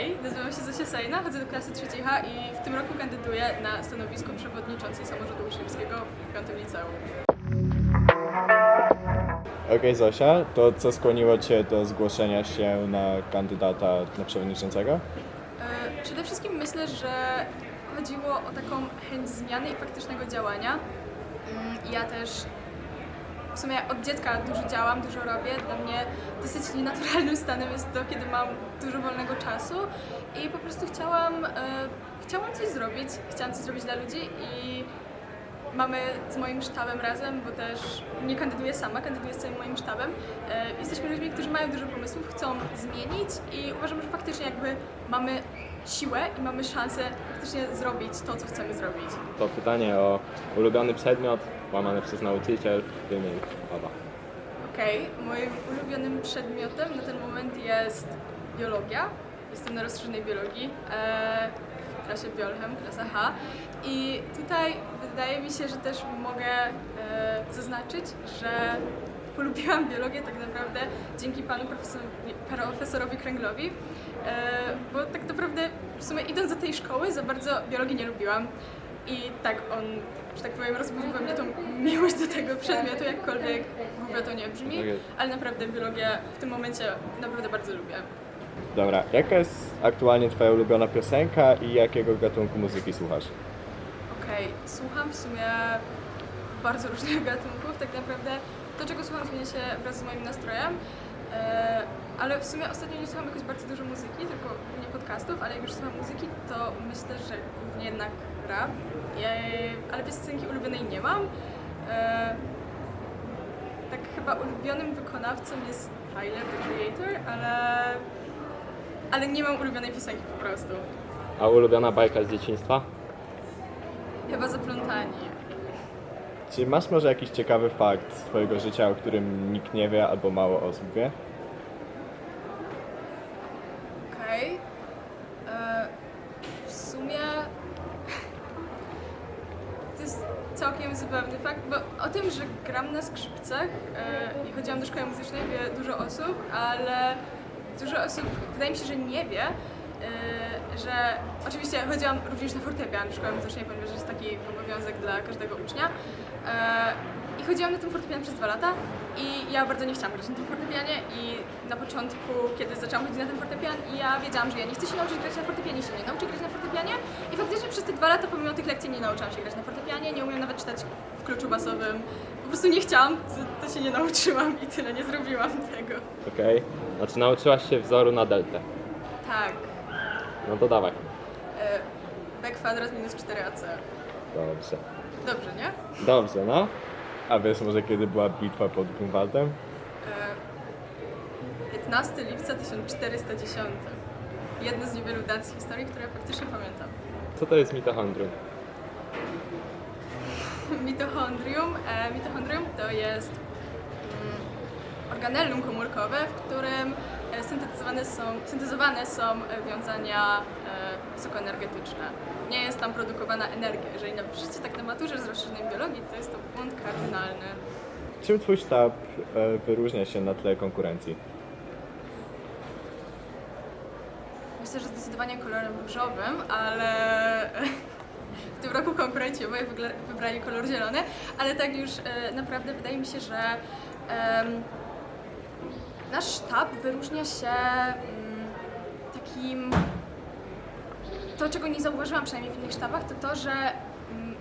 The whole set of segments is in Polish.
Hej, nazywam się Zosia Sajna, chodzę do klasy trzeciej H i w tym roku kandyduję na stanowisko przewodniczącej samorządu uczniowskiego w piątym liceum. Okej Zosia, to co skłoniło Cię do zgłoszenia się na kandydata na przewodniczącego? E, Przede wszystkim myślę, że chodziło o taką chęć zmiany i faktycznego działania. Mm, Ja też w sumie od dziecka dużo działam, dużo robię. Dla mnie dosyć nienaturalnym stanem jest to, kiedy mam dużo wolnego czasu i po prostu chciałam, e, chciałam coś zrobić, chciałam coś zrobić dla ludzi i mamy z moim sztabem razem, bo też nie kandyduję sama, kandyduję z całym moim sztabem. E, Jesteśmy ludźmi, którzy mają dużo pomysłów, chcą zmienić i uważam, że faktycznie jakby mamy siłę i mamy szansę faktycznie zrobić to, co chcemy zrobić. To pytanie o ulubiony przedmiot łamane przez nauczyciel, wymień oba. Okej, moim ulubionym przedmiotem na ten moment jest biologia. Jestem na rozszerzonej biologii e, klasie Biolchem, klasa H. I tutaj wydaje mi się, że też mogę e, zaznaczyć, że polubiłam biologię tak naprawdę dzięki panu profesorowi, profesorowi Kręglowi, e, bo tak naprawdę w sumie idąc do tej szkoły za bardzo biologii nie lubiłam. I tak on, że tak powiem, rozbudził we mnie tą miłość do tego przedmiotu, jakkolwiek głupio to nie brzmi, Okej. ale naprawdę biologię w tym momencie naprawdę bardzo lubię. Dobra, jaka jest aktualnie Twoja ulubiona piosenka i jakiego gatunku muzyki słuchasz? Okej, słucham w sumie bardzo różnych gatunków, tak naprawdę to, czego słucham, zmienia się wraz z moim nastrojem, e, ale w sumie ostatnio nie słucham jakoś bardzo dużo muzyki, tylko głównie podcastów, ale jak już słucham muzyki, to myślę, że głównie jednak rap, e, ale piosenki ulubionej nie mam. E, tak chyba ulubionym wykonawcą jest Tyler, the Creator, ale, ale nie mam ulubionej piosenki po prostu. A ulubiona bajka z dzieciństwa? Chyba zaplątani. Czy masz może jakiś ciekawy fakt z Twojego życia, o którym nikt nie wie albo mało osób wie? Okej. E, W sumie to jest całkiem zupełny fakt, bo o tym, że gram na skrzypcach e, i chodziłam do szkoły muzycznej wie dużo osób, ale dużo osób wydaje mi się, że nie wie, e, że oczywiście chodziłam również na fortepian w szkole muzycznej, ponieważ jest taki obowiązek dla każdego ucznia. E, I chodziłam na tym fortepianie przez dwa lata i ja bardzo nie chciałam grać na tym fortepianie i na początku, kiedy zaczęłam chodzić na ten fortepian, ja wiedziałam, że ja nie chcę się nauczyć grać na fortepianie, się nie nauczę grać na fortepianie i faktycznie przez te dwa lata pomimo tych lekcji nie nauczyłam się grać na fortepianie, nie umiem nawet czytać w kluczu basowym. Po prostu nie chciałam, to, się nie nauczyłam i tyle, nie zrobiłam tego. Okej. Znaczy nauczyłaś się wzoru na deltę. Tak, No to dawaj. e, b kwadrat minus 4ac. Dobrze. Dobrze, nie? Dobrze, no. A wiesz może kiedy była bitwa pod Grunwaldem? E, 15 lipca 1410. Jedna z niewielu dat z historii, które faktycznie pamiętam. Co to jest mitochondrium? Mitochondrium. E, mitochondrium to jest organellum komórkowe, w którym e, syntetyzowane są, syntezowane są e, wiązania e, wysokoenergetyczne. Nie jest tam produkowana energia. Jeżeli napiszecie tak na maturze z rozszerzonej biologii, to jest to błąd kardynalny. Czym Twój sztab wyróżnia się na tle konkurencji? Myślę, że zdecydowanie kolorem różowym, ale w tym roku konkurenci oboje wybrali kolor zielony, ale tak już naprawdę wydaje mi się, że nasz sztab wyróżnia się mm, takim. To, czego nie zauważyłam przynajmniej w innych sztabach, to to, że mm,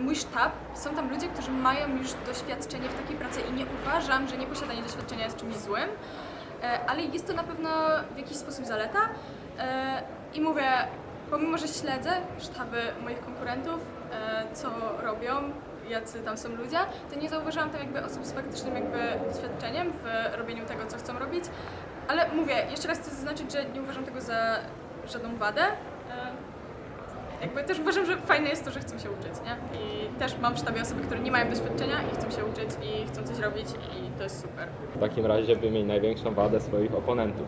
mój sztab, są tam ludzie, którzy mają już doświadczenie w takiej pracy i nie uważam, że nieposiadanie doświadczenia jest czymś złym, E, ale jest to na pewno w jakiś sposób zaleta. E, I mówię, pomimo, że śledzę sztaby moich konkurentów, e, co robią, jacy tam są ludzie, to nie zauważyłam tam jakby osób z faktycznym jakby doświadczeniem w robieniu tego, co chcą robić. Ale mówię, jeszcze raz chcę zaznaczyć, że nie uważam tego za żadną wadę. E, jakby też uważam, że fajne jest to, że chcą się uczyć, nie? I też mam w sztabie osoby, które nie mają doświadczenia i chcą się uczyć i chcą coś robić i to jest super. W takim razie wymień największą wadę swoich oponentów.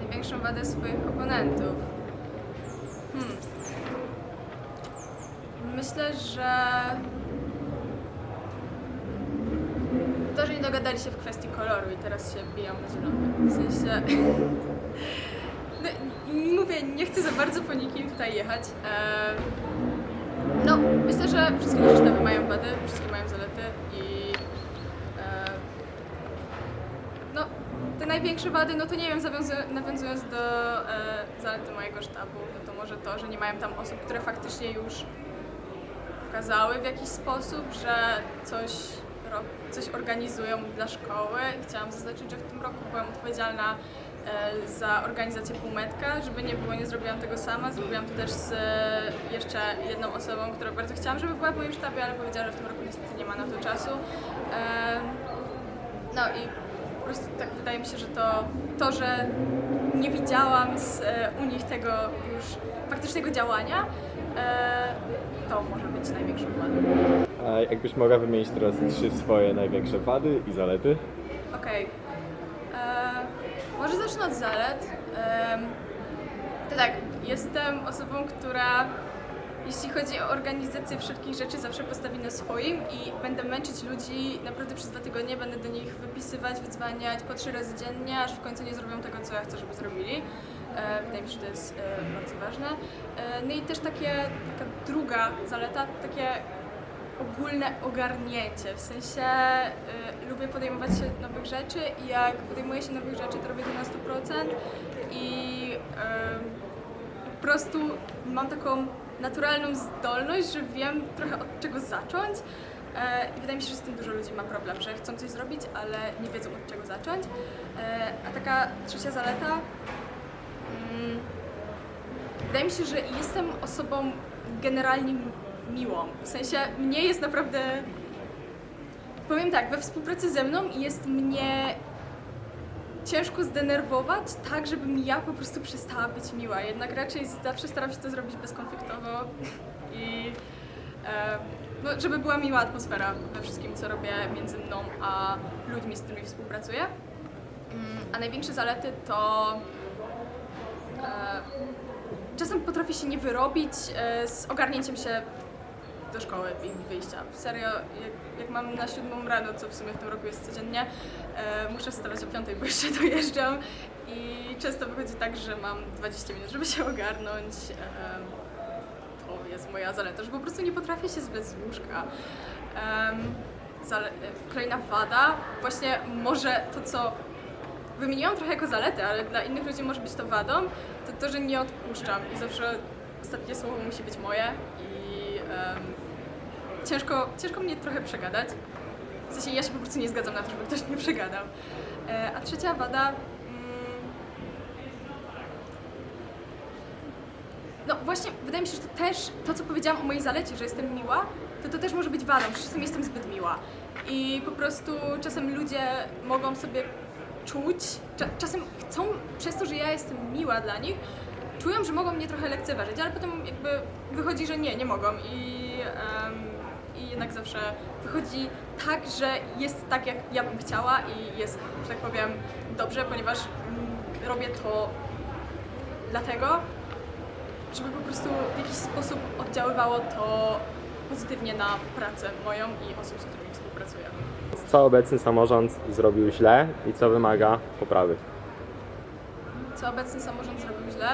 Największą wadę swoich oponentów. Hmm. Myślę, że to, że nie dogadali się w kwestii koloru i teraz się biją na. W sensie. No, mówię, nie chcę za bardzo po nikim tutaj jechać. No, myślę, że wszystkie sztaby mają wady, wszystkie mają zalety i no, te największe wady, no to nie wiem, nawiązując do e, zalety mojego sztabu, no to może to, że nie mają tam osób, które faktycznie już pokazały w jakiś sposób, że coś, ro- coś organizują dla szkoły. Chciałam zaznaczyć, że w tym roku byłam odpowiedzialna e, za organizację półmetka, żeby nie było, nie zrobiłam tego sama, zrobiłam to też z e, jeszcze jedną osobą, którą bardzo chciałam, żeby była w moim sztabie, ale powiedziała, że w tym roku niestety nie ma na to czasu. E, no i po prostu tak wydaje mi się, że to, to że nie widziałam z, u nich tego już faktycznego działania, to może być największą wadą. A jakbyś mogła wymienić teraz trzy swoje największe wady i zalety? Okej. E, Może zacznę od zalet. Em, To tak, jestem osobą, która jeśli chodzi o organizację wszelkich rzeczy, zawsze postawi na swoim i będę męczyć ludzi naprawdę przez dwa tygodnie, będę do nich wypisywać, wydzwaniać po trzy razy dziennie, aż w końcu nie zrobią tego, co ja chcę, żeby zrobili. E, Wydaje mi się, że to jest e, bardzo ważne. E, No i też takie, taka druga zaleta, takie ogólne ogarnięcie. W sensie y, lubię podejmować się nowych rzeczy i jak podejmuję się nowych rzeczy, to robię to na 100% i y, po prostu mam taką naturalną zdolność, że wiem trochę od czego zacząć. E, I wydaje mi się, że z tym dużo ludzi ma problem, że chcą coś zrobić, ale nie wiedzą od czego zacząć. E, A taka trzecia zaleta. mm, Wydaje mi się, że jestem osobą generalnie miłą. W sensie mnie jest naprawdę. Powiem tak, we współpracy ze mną jest mnie ciężko zdenerwować, tak żebym ja po prostu przestała być miła. Jednak raczej zawsze staram się to zrobić bezkonfliktowo i e, no, żeby była miła atmosfera we wszystkim, co robię między mną a ludźmi, z którymi współpracuję. Mm, A największe zalety to e, czasem potrafię się nie wyrobić e, z ogarnięciem się do szkoły i wyjścia. Serio, jak, jak mam na siódmą rano, co w sumie w tym roku jest codziennie, e, muszę wstawać o piątej, bo jeszcze dojeżdżam i często wychodzi tak, że mam 20 minut, żeby się ogarnąć. E, to jest moja zaleta, że po prostu nie potrafię się zbyt z łóżka. Em, zale- e, kolejna wada, właśnie może to, co wymieniłam trochę jako zaletę, ale dla innych ludzi może być to wadą, to to, że nie odpuszczam i zawsze ostatnie słowo musi być moje i em, ciężko, ciężko mnie trochę przegadać. W sensie ja się po prostu nie zgadzam na to, żeby ktoś mnie przegadał. E, a trzecia wada... Mm, no właśnie, wydaje mi się, że to też, to co powiedziałam o mojej zalecie, że jestem miła, to to też może być wadą, że czasem jestem zbyt miła. I po prostu czasem ludzie mogą sobie czuć, cza- czasem chcą, przez to, że ja jestem miła dla nich, czują, że mogą mnie trochę lekceważyć, ale potem jakby wychodzi, że nie, nie mogą i, em, i jednak zawsze wychodzi tak, że jest tak, jak ja bym chciała i jest, że tak powiem, dobrze, ponieważ mm, robię to dlatego, żeby po prostu w jakiś sposób oddziaływało to pozytywnie na pracę moją i osób, z którymi współpracuję. Co obecny samorząd zrobił źle i co wymaga poprawy? co obecny samorząd zrobił źle.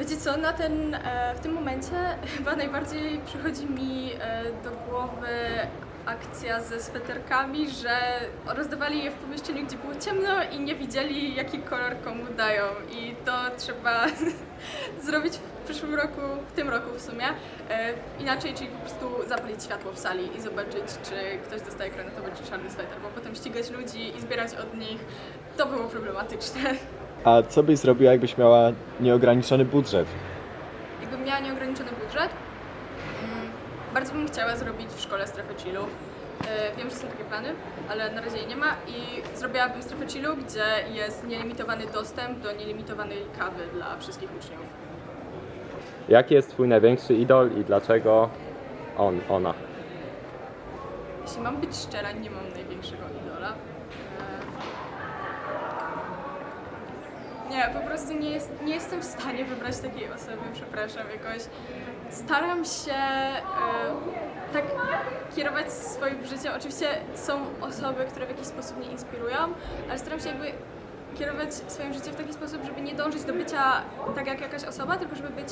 Wiecie co, na ten, e, w tym momencie chyba najbardziej przychodzi mi e, do głowy akcja ze sweterkami, że rozdawali je w pomieszczeniu, gdzie było ciemno i nie widzieli, jaki kolor komu dają. I to trzeba zrobić w przyszłym roku, w tym roku w sumie, e, inaczej, czyli po prostu zapalić światło w sali i zobaczyć, czy ktoś dostaje granatowy czy czarny sweter, bo potem ścigać ludzi i zbierać od nich, to było problematyczne. A co byś zrobiła, jakbyś miała nieograniczony budżet? Jakbym miała nieograniczony budżet, mm, bardzo bym chciała zrobić w szkole strefę chillu. E, Wiem, że są takie plany, ale na razie jej nie ma i zrobiłabym strefę chillu, gdzie jest nielimitowany dostęp do nielimitowanej kawy dla wszystkich uczniów. Jaki jest Twój największy idol i dlaczego on, ona? Jeśli mam być szczera, nie mam największego idola. E, Nie, po prostu nie, jest, nie jestem w stanie wybrać takiej osoby, przepraszam, jakoś staram się e, tak kierować swoim życiem. Oczywiście są osoby, które w jakiś sposób mnie inspirują, ale staram się jakby kierować swoim życiem w taki sposób, żeby nie dążyć do bycia tak jak jakaś osoba, tylko żeby być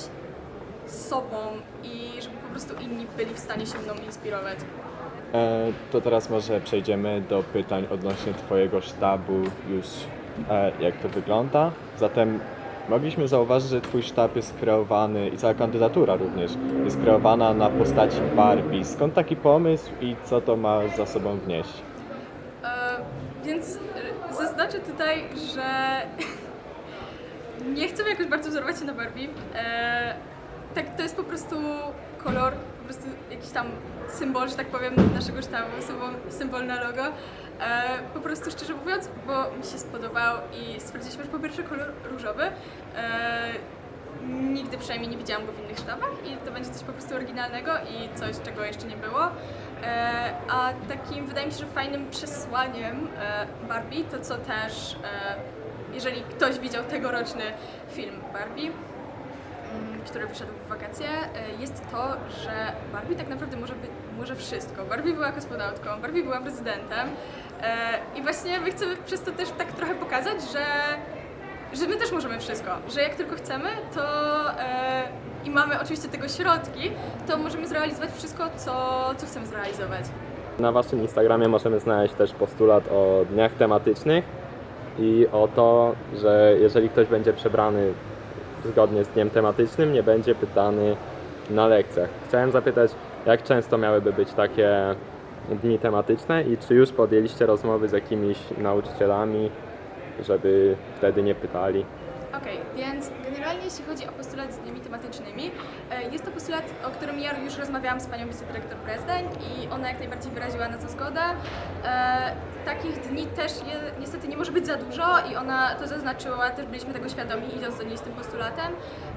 sobą i żeby po prostu inni byli w stanie się mną inspirować. E, to teraz może przejdziemy do pytań odnośnie Twojego sztabu już jak to wygląda. Zatem mogliśmy zauważyć, że Twój sztab jest kreowany i cała kandydatura również jest kreowana na postaci Barbie. Skąd taki pomysł i co to ma za sobą wnieść? E, więc e, zaznaczę tutaj, że nie chcę jakoś bardzo wzorować się na Barbie. E, tak, to jest po prostu kolor, po prostu jakiś tam symbol, że tak powiem, naszego sztabu, symbol na logo. E, po prostu szczerze mówiąc, bo mi się spodobał i stwierdziliśmy, że po pierwsze kolor różowy. E, nigdy przynajmniej nie widziałam go w innych sztabach i to będzie coś po prostu oryginalnego i coś, czego jeszcze nie było. E, a takim, wydaje mi się, że fajnym przesłaniem e, Barbie, to co też, e, jeżeli ktoś widział tegoroczny film Barbie, mm, który wyszedł w wakacje, e, jest to, że Barbie tak naprawdę może, być, może wszystko. Barbie była kosmonautką, Barbie była prezydentem i właśnie my chcemy przez to też tak trochę pokazać, że że my też możemy wszystko, że jak tylko chcemy, to e, i mamy oczywiście tego środki, to możemy zrealizować wszystko, co, co chcemy zrealizować. Na Waszym Instagramie możemy znaleźć też postulat o dniach tematycznych i o to, że jeżeli ktoś będzie przebrany zgodnie z dniem tematycznym, nie będzie pytany na lekcjach. Chciałem zapytać, jak często miałyby być takie dni tematyczne i czy już podjęliście rozmowy z jakimiś nauczycielami, żeby wtedy nie pytali? Okej, więc generalnie jeśli chodzi o postulat z dniami tematycznymi, e, jest to postulat, o którym ja już rozmawiałam z panią wicedyrektor prezydent i ona jak najbardziej wyraziła na to zgodę. E, takich dni też niestety nie może być za dużo i ona to zaznaczyła, też byliśmy tego świadomi idąc do niej z tym postulatem,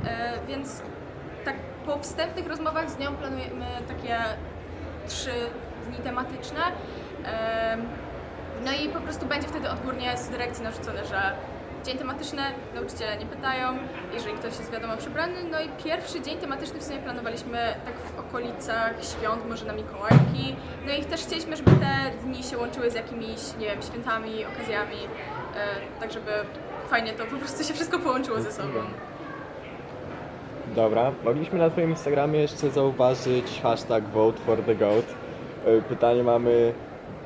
e, więc tak po wstępnych rozmowach z nią planujemy takie trzy dni tematyczne. Em, no i po prostu będzie wtedy odgórnie z dyrekcji narzucone, że dzień tematyczny, nauczyciele nie pytają, jeżeli ktoś jest wiadomo przebrany. No i pierwszy dzień tematyczny w sumie planowaliśmy tak w okolicach świąt, może na Mikołajki. No i też chcieliśmy, żeby te dni się łączyły z jakimiś, nie wiem, świętami, okazjami, e, tak żeby fajnie to po prostu się wszystko połączyło ze sobą. Dobra, mogliśmy na Twoim Instagramie jeszcze zauważyć hashtag Vote for the Goat. E, Pytanie mamy,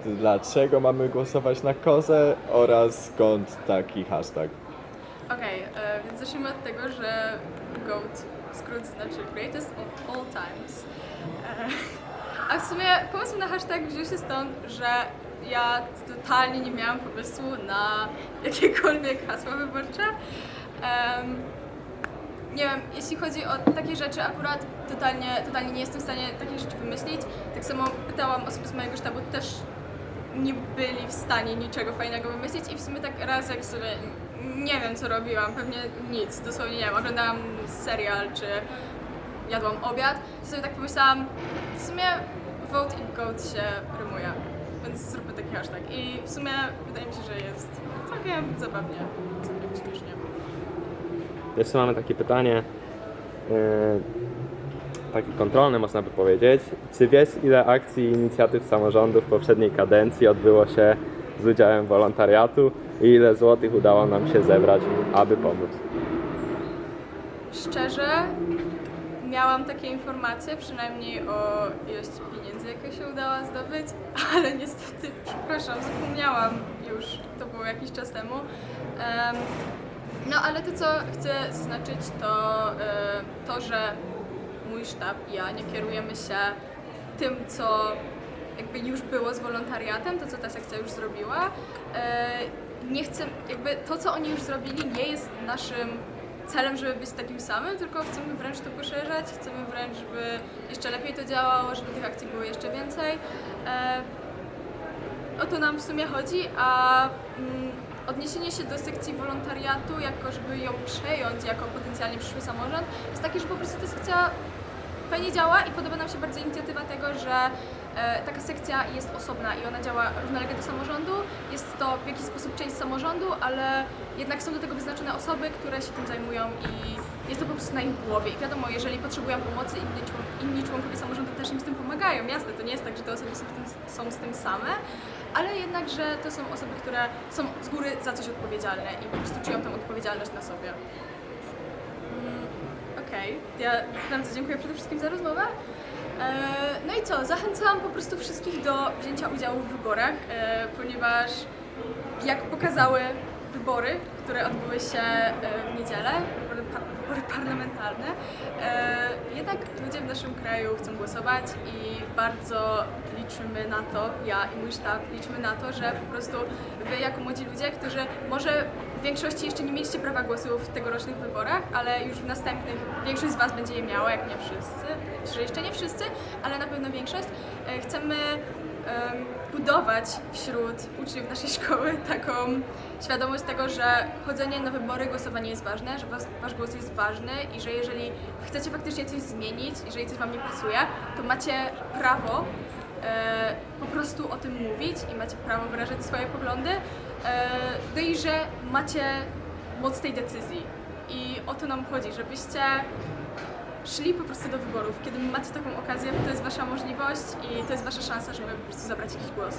dlaczego mamy głosować na kozę oraz skąd taki hashtag? Okej, e, więc zacznijmy od tego, że GOAT skrót znaczy Greatest of All Times. E, a w sumie pomysł na hashtag wziął się stąd, że ja totalnie nie miałam pomysłu na jakiekolwiek hasła wyborcze. Em, nie wiem, jeśli chodzi o takie rzeczy, akurat totalnie, totalnie nie jestem w stanie takich rzeczy wymyślić. Tak samo pytałam osób z mojego sztabu, też nie byli w stanie niczego fajnego wymyślić i w sumie tak raz jak sobie nie wiem co robiłam, pewnie nic, dosłownie nie wiem, oglądałam serial czy jadłam obiad, sobie tak pomyślałam, w sumie vote i goat się rymuje, więc zróbmy taki hashtag i w sumie wydaje mi się, że jest całkiem zabawnie, całkiem śmiesznie. Jeszcze mamy takie pytanie, takie kontrolne można by powiedzieć. Czy wiesz ile akcji i inicjatyw samorządów w poprzedniej kadencji odbyło się z udziałem wolontariatu i ile złotych udało nam się zebrać, aby pomóc? Szczerze, miałam takie informacje, przynajmniej o ilości pieniędzy, jakie się udało zdobyć, ale niestety, przepraszam, zapomniałam już, to było jakiś czas temu. Em, no ale to, co chcę zaznaczyć, to e, to, że mój sztab i ja nie kierujemy się tym, co jakby już było z wolontariatem, to co ta sekcja już zrobiła. E, Nie chcę, jakby to, co oni już zrobili, nie jest naszym celem, żeby być takim samym, tylko chcemy wręcz to poszerzać, chcemy wręcz, żeby jeszcze lepiej to działało, żeby tych akcji było jeszcze więcej. E, o to nam w sumie chodzi, a mm, odniesienie się do sekcji wolontariatu, jako żeby ją przejąć jako potencjalnie przyszły samorząd, jest takie, że po prostu ta sekcja fajnie działa i podoba nam się bardzo inicjatywa tego, że e, taka sekcja jest osobna i ona działa równolegle do samorządu. Jest to w jakiś sposób część samorządu, ale jednak są do tego wyznaczone osoby, które się tym zajmują i jest to po prostu na ich głowie. I wiadomo, jeżeli potrzebują pomocy, inni, inni członkowie samorządu też im z tym pomagają. Jasne, to nie jest tak, że te osoby są, tym, są z tym same. ale jednak, że to są osoby, które są z góry za coś odpowiedzialne i po prostu czują tę odpowiedzialność na sobie. Ja bardzo dziękuję przede wszystkim za rozmowę. E, No i co, zachęcam po prostu wszystkich do wzięcia udziału w wyborach, e, ponieważ jak pokazały wybory, które odbyły się e, w niedzielę, wybory, par- wybory parlamentarne, jednak ludzie w naszym kraju chcą głosować i bardzo liczymy na to, ja i mój sztab liczymy na to, że po prostu wy jako młodzi ludzie, którzy może większości jeszcze nie mieliście prawa głosu w tegorocznych wyborach, ale już w następnych większość z was będzie je miała, jak nie wszyscy, że jeszcze nie wszyscy, ale na pewno większość. E, Chcemy em, budować wśród uczniów naszej szkoły taką świadomość tego, że chodzenie na wybory, głosowanie jest ważne, że was, wasz głos jest ważny i że jeżeli chcecie faktycznie coś zmienić, jeżeli coś wam nie pasuje, to macie prawo e, po prostu o tym mówić i macie prawo wyrażać swoje poglądy, no i że macie moc tej decyzji. I o to nam chodzi, żebyście szli po prostu do wyborów. Kiedy macie taką okazję, to jest wasza możliwość i to jest wasza szansa, żeby po prostu zabrać jakiś głos.